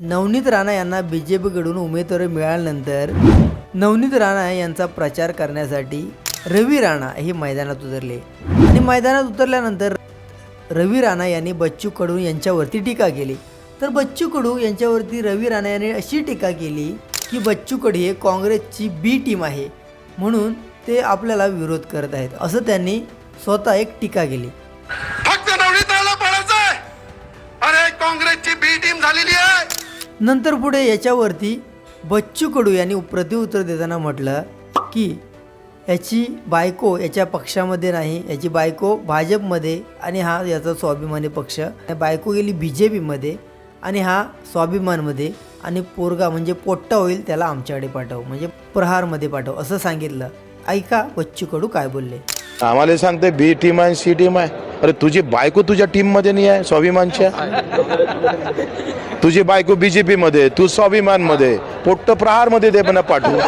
नवनीत राणा यांना B J पीकडून उमेदवारी मिळाल्यानंतर नवनीत राणा यांचा प्रचार करण्यासाठी रवी राणा हे मैदानात उतरले. आणि मैदानात उतरल्यानंतर रवी राणा यांनी बच्चू कडू यांच्यावरती टीका केली. तर बच्चू कडू यांच्यावरती रवी राणा यांनी अशी टीका केली की बच्चू कडू हे काँग्रेसची बी टीम आहे म्हणून ते आपल्याला विरोध करत आहेत असं त्यांनी स्वतः एक टीका केली. फक्त नवनीताला पडायचंय अरे काँग्रेसची बी टीम झालेली आहे! नंतर पुढे याच्यावरती बच्चू कडू यांनी प्रतिउत्तर देताना म्हटलं की याची बायको याच्या पक्षामध्ये नाही. याची बायको भाजपमध्ये आणि हा याचा स्वाभिमानी पक्ष. बायको गेली बी जे पीमध्ये आणि हा स्वाभिमानमध्ये आणि पोरगा म्हणजे पोट्टा होईल त्याला आमच्याकडे पाठव. म्हणजे प्रहारमध्ये पाठव. असं सांगितलं. ऐका बच्चू कडू काय बोलले. आम्हाला सांगते बी टीम आहे सी टीम आहे. अरे तुझी बायको तुझ्या टीममध्ये नाही आहे स्वाभिमानच्या तुझी बायको बीजेपी मध्ये तू स्वाभिमानमध्ये पोट्ट प्रहारमध्ये दे पण पाठवू.